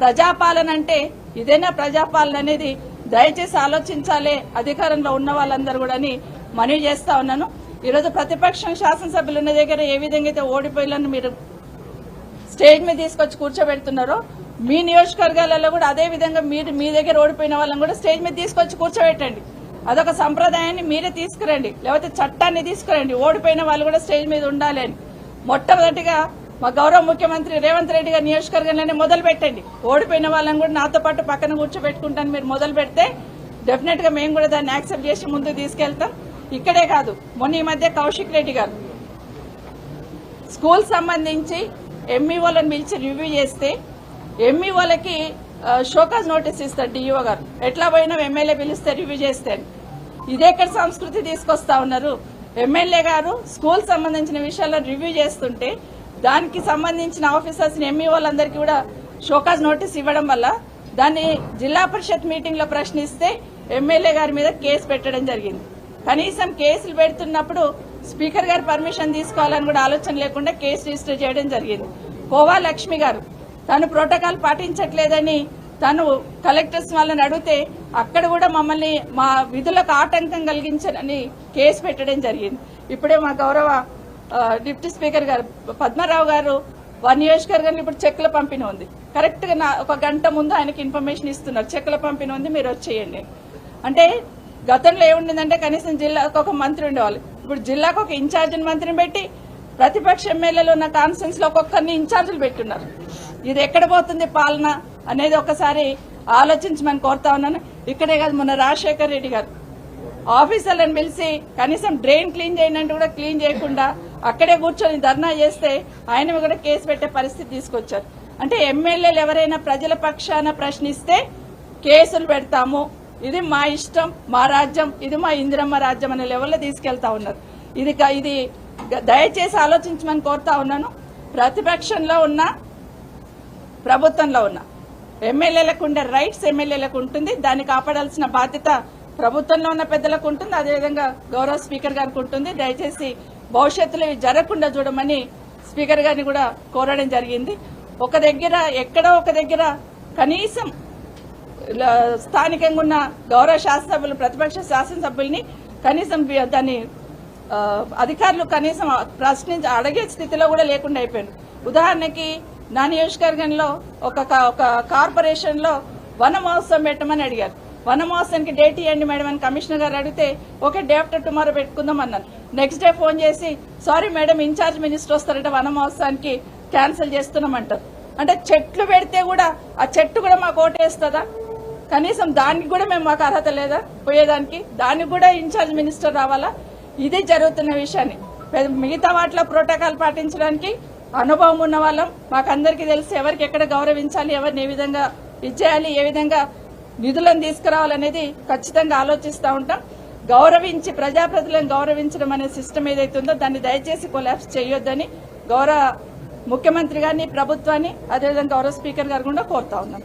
ప్రజాపాలన అంటే ఇదేనా ప్రజాపాలన అనేది దయచేసి ఆలోచించాలి. అధికారంలో ఉన్న వాళ్ళందరూ కూడా అని మనవి చేస్తా ఉన్నాను. ఈరోజు ప్రతిపక్షం శాసనసభ్యులు ఉన్న దగ్గర ఏ విధంగా అయితే ఓడిపోయాలని మీరు స్టేజ్ మీద తీసుకొచ్చి కూర్చోబెడుతున్నారో మీ నియోజకవర్గాలలో కూడా అదే విధంగా మీరు మీ దగ్గర ఓడిపోయిన వాళ్ళని కూడా స్టేజ్ మీద తీసుకొచ్చి కూర్చోబెట్టండి. అదొక సంప్రదాయాన్ని మీరే తీసుకురండి. లేకపోతే చట్టాన్ని తీసుకురండి. ఓడిపోయిన వాళ్ళు కూడా స్టేజ్ మీద ఉండాలి అని. మొట్టమొదటిగా మా గౌరవ ముఖ్యమంత్రి రేవంత్ రెడ్డి గారి నియోజకవర్గంలోనే మొదలు పెట్టండి. ఓడిపోయిన వాళ్ళని కూడా నాతో పాటు పక్కన కూర్చోబెట్టుకుంటాను. మీరు మొదలు పెడితే డెఫినెట్గా మేము కూడా దాన్ని యాక్సెప్ట్ చేసి ముందుకు తీసుకెళ్తాం. ఇక్కడే కాదు మొన్న ఈ మధ్య కౌశిక్ రెడ్డి గారు. స్కూల్ సంబంధించి ఎంఈఓలను పిలిచి రివ్యూ చేస్తే ఎంఈఓలకి షోకాజ్ నోటీస్ ఇస్తారు డిఈఓ గారు. ఎట్లా పోయినా ఎమ్మెల్యే పిలిస్తే రివ్యూ చేస్తే. ఇదే ఇక్కడ సంస్కృతి తీసుకొస్తా ఉన్నారు. ఎమ్మెల్యే గారు స్కూల్ సంబంధించిన విషయాలను రివ్యూ చేస్తుంటే దానికి సంబంధించిన ఆఫీసర్స్ వాళ్ళందరికీ కూడా షోకాజ్ నోటీస్ ఇవ్వడం వల్ల దాన్ని జిల్లా పరిషత్ మీటింగ్లో ప్రశ్నిస్తే ఎమ్మెల్యే గారి మీద కేసు పెట్టడం జరిగింది. కనీసం కేసులు పెడుతున్నప్పుడు స్పీకర్ గారు పర్మిషన్ తీసుకోవాలని కూడా ఆలోచన లేకుండా కేసు రిజిస్టర్ చేయడం జరిగింది. కోవా లక్ష్మి గారు తను ప్రోటోకాల్ పాటించట్లేదని తను కలెక్టర్స్ వాళ్ళని అడిగితే అక్కడ కూడా మమ్మల్ని మా విధులకు ఆటంకం కలిగించనని కేసు పెట్టడం జరిగింది. ఇప్పుడే మా గౌరవ డిప్యూటీ స్పీకర్ గారు పద్మారావు గారు వారి నియోజకవర్గంలో ఇప్పుడు చెక్కుల పంపిణీ ఉంది. కరెక్ట్గా నా- ఒక గంట ముందు ఆయనకి ఇన్ఫర్మేషన్ ఇస్తున్నారు. చెక్కుల పంపిణీ ఉంది మీరు వచ్చేయండి. అంటే గతంలో ఏముండిందంటే కనీసం జిల్లాకు ఒక మంత్రి ఉండేవాళ్ళు. ఇప్పుడు జిల్లాకు ఒక ఇన్ఛార్జిని మంత్రిని పెట్టి ప్రతిపక్ష ఎమ్మెల్యేలు ఉన్న కాన్ఫరెన్స్లో ఒక్కొక్కరిని ఇన్ఛార్జీలు పెట్టున్నారు. ఇది ఎక్కడ పోతుంది పాలన అనేది ఒకసారి ఆలోచించమని కోరుతా ఉన్నాను. ఇక్కడే కాదు మొన్న రాజశేఖర్ రెడ్డి గారు ఆఫీసర్లను పిలిచి కనీసం డ్రైన్ క్లీన్ చేయనంటే కూడా క్లీన్ చేయకుండా అక్కడే కూర్చొని ధర్నా చేస్తే ఆయన కూడా కేసు పెట్టే పరిస్థితి తీసుకొచ్చారు. అంటే ఎమ్మెల్యేలు ఎవరైనా ప్రజల పక్షాన ప్రశ్నిస్తే కేసులు పెడతాము. ఇది మా ఇష్టం మా రాజ్యం ఇది మా ఇందిరమ్మ రాజ్యం అనే లెవెల్లో తీసుకెళ్తా ఉన్నారు. ఇది ఇది దయచేసి ఆలోచించమని కోరుతా ఉన్నాను. ప్రతిపక్షంలో ఉన్న ప్రభుత్వంలో ఉన్న ఎమ్మెల్యేలకు ఉండే రైట్స్ ఎమ్మెల్యేలకు ఉంటుంది. దాన్ని కాపాడాల్సిన బాధ్యత ప్రభుత్వంలో ఉన్న పెద్దలకు ఉంటుంది. అదేవిధంగా గౌరవ స్పీకర్ గారికి ఉంటుంది. దయచేసి భవిష్యత్తులో ఇవి జరగకుండా చూడమని స్పీకర్ గారిని కూడా కోరడం జరిగింది. ఒక దగ్గర ఎక్కడో ఒక దగ్గర కనీసం స్థానికంగా ఉన్న గౌరవ శాసనసభ్యులు ప్రతిపక్ష శాసనసభ్యుల్ని కనీసం దాన్ని అధికారులు కనీసం ప్రశ్నించి అడిగే స్థితిలో కూడా లేకుండా అయిపోయారు ఉదాహరణకి నా నియోజకవర్గంలో ఒక కా- ఒక కార్పొరేషన్లో వన మహోత్సవం పెట్టమని అడిగారు. వన మహోత్సవానికి డేట్ ఇవ్వండి మేడం అని కమిషనర్ గారు అడిగితే ఓకే డే ఆఫ్టర్ టుమారో పెట్టుకుందాం అన్నారు. నెక్స్ట్ డే ఫోన్ చేసి sorry madam in charge minister వస్తారంటే వనమహోత్సవానికి క్యాన్సిల్ చేస్తున్నామంటారు. అంటే చెట్లు పెడితే కూడా ఆ చెట్టు కూడా మాకు ఓటేస్తుందా? కనీసం దానికి కూడా మేము మాకు అర్హత లేదా? పోయేదానికి? దానికి కూడా ఇన్ఛార్జ్ మినిస్టర్ రావాలా? ఇది జరుగుతున్న విషయాన్ని. మిగతా వాటిలో ప్రోటోకాల్ పాటించడానికి అనుభవం ఉన్న వాళ్ళం. మాకందరికీ తెలిసి ఎవరికి ఎక్కడ గౌరవించాలి ఎవరిని ఏ విధంగా ఇచ్చేయాలి ఏ విధంగా నిధులను తీసుకురావాలనేది ఖచ్చితంగా ఆలోచిస్తూ ఉంటాం. గౌరవించి ప్రజాప్రతినిధులను గౌరవించడం అనే సిస్టమ్ ఏదైతే ఉందో దాన్ని దయచేసి కొలాప్స్ చేయొద్దని గౌరవ ముఖ్యమంత్రి గారిని ప్రభుత్వాన్ని అదేవిధంగా గౌరవ స్పీకర్ గారు కూడా కోరుతా ఉన్నాం.